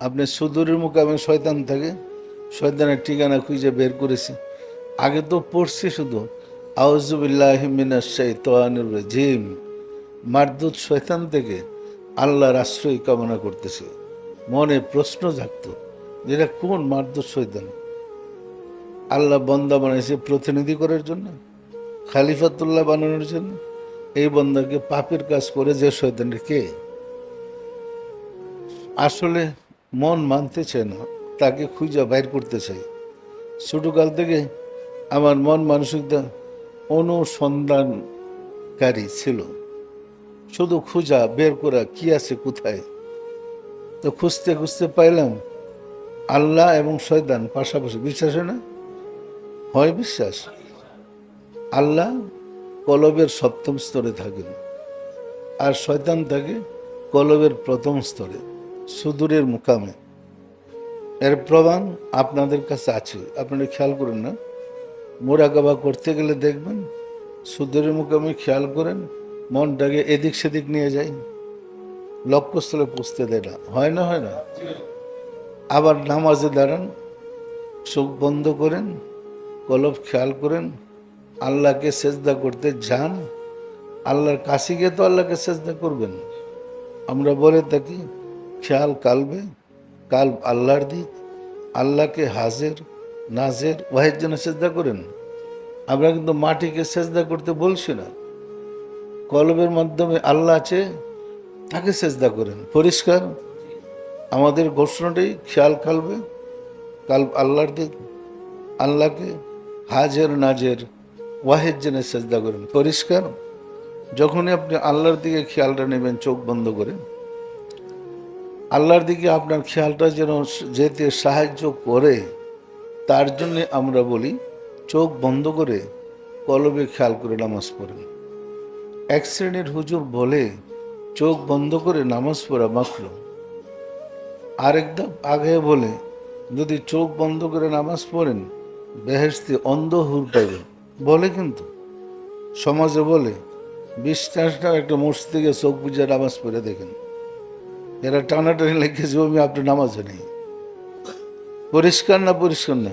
আপনি সুদূরের মোকামে শয়তান থাকে শয়তানের ঠিকানা খুঁজে বের করেছি। আগে তো পড়ছি শুধু আউজুবিল্লাহ মিনাশাইতানির রাজিম মারদুত শয়তান থেকে আল্লাহর আশ্রয় কামনা করতেছে। মনে প্রশ্ন জাগতো যেটা কোন মারদুত শয়তান? আল্লাহ বন্দা বানাইছে প্রতিনিধি করার জন্য, খালিফাতুল্লাহ বানানোর জন্য। এই বন্দাকে পাপের কাজ করে যে শয়তানটা কে? আসলে মন মানতে চায় না, তাকে খুঁজে বাইর করতে চাই ছোটকাল থেকে আমার মন মানসিকতা অনুসন্ধানকারী ছিল। শুধু খুঁজা, বের করা, কি আছে, কোথায়? তো খুঁজতে খুঁজতে পাইলাম, আল্লাহ এবং শয়তান পাশাপাশি। বিশ্বাস হয় না? হয় বিশ্বাস। আল্লাহ কলবের সপ্তম স্তরে থাকেন, আর শয়তান থাকে কলবের প্রথম স্তরে। সুদূরের মুকামে। এর প্রমাণ আপনাদের কাছে আছে। আপনারা খেয়াল করুন না। মোরাকাবা করতে গেলে দেখবেন, সুদূরের মুকামে খেয়াল করেন, মনটাকে এদিক সেদিক নিয়ে যায়। লক্ষ্যস্থলে পুষতে দেয় না। হয় না হয় না? আবার নামাজে দাঁড়ান, চোখ বন্ধ করেন, কলব খেয়াল করেন, আল্লাহকে সেজদা করতে যান। আল্লাহর কাছে গিয়ে তো আল্লাহকে সেজদা করবেন। আমরা বলে থাকি খেয়াল কালবে, কাল আল্লাহর দিক, আল্লাহকে হাজের, নাজের ওয়াহের জন্য সেজদা করেন। আমরা কিন্তু মাটিকে সেজদা করতে বলছি না। কলবের মাধ্যমে আল্লাহ আছে, তাকে সেজদা করেন। পরিষ্কার? আমাদের ঘোষণাটাই খেয়াল কালবে, কাল আল্লাহর দিক, আল্লাহকে হাজের, নাজের ওয়াহের জেনে সেজদা করেন। পরিষ্কার? যখনই আপনি আল্লাহর দিকে খেয়ালটা নেবেন চোখ বন্ধ করে আল্লাহর দিকে আপনার খেয়ালটা যেন যেতে সাহায্য করে, তার জন্যে আমরা বলি, চোখ বন্ধ করে কলবে খেয়াল করে নামাজ পড়েন। এক শ্রেণির হুজুর বলে, চোখ বন্ধ করে নামাজ পড়া মাত্র আরেকদম আগে বলে, যদি চোখ বন্ধ করে নামাজ পড়েন বেহেস্তি অন্ধ হুর পাইবেন। বলে কিন্তু। সমাজে বলে বিশ্বাসটা একটা মসজিদে চোখ বুঝে নামাজ পড়ে দেখেন। এরা টানাটানি লেগে জমি আপনার নামাজও নেই। পরিষ্কার না পরিষ্কার না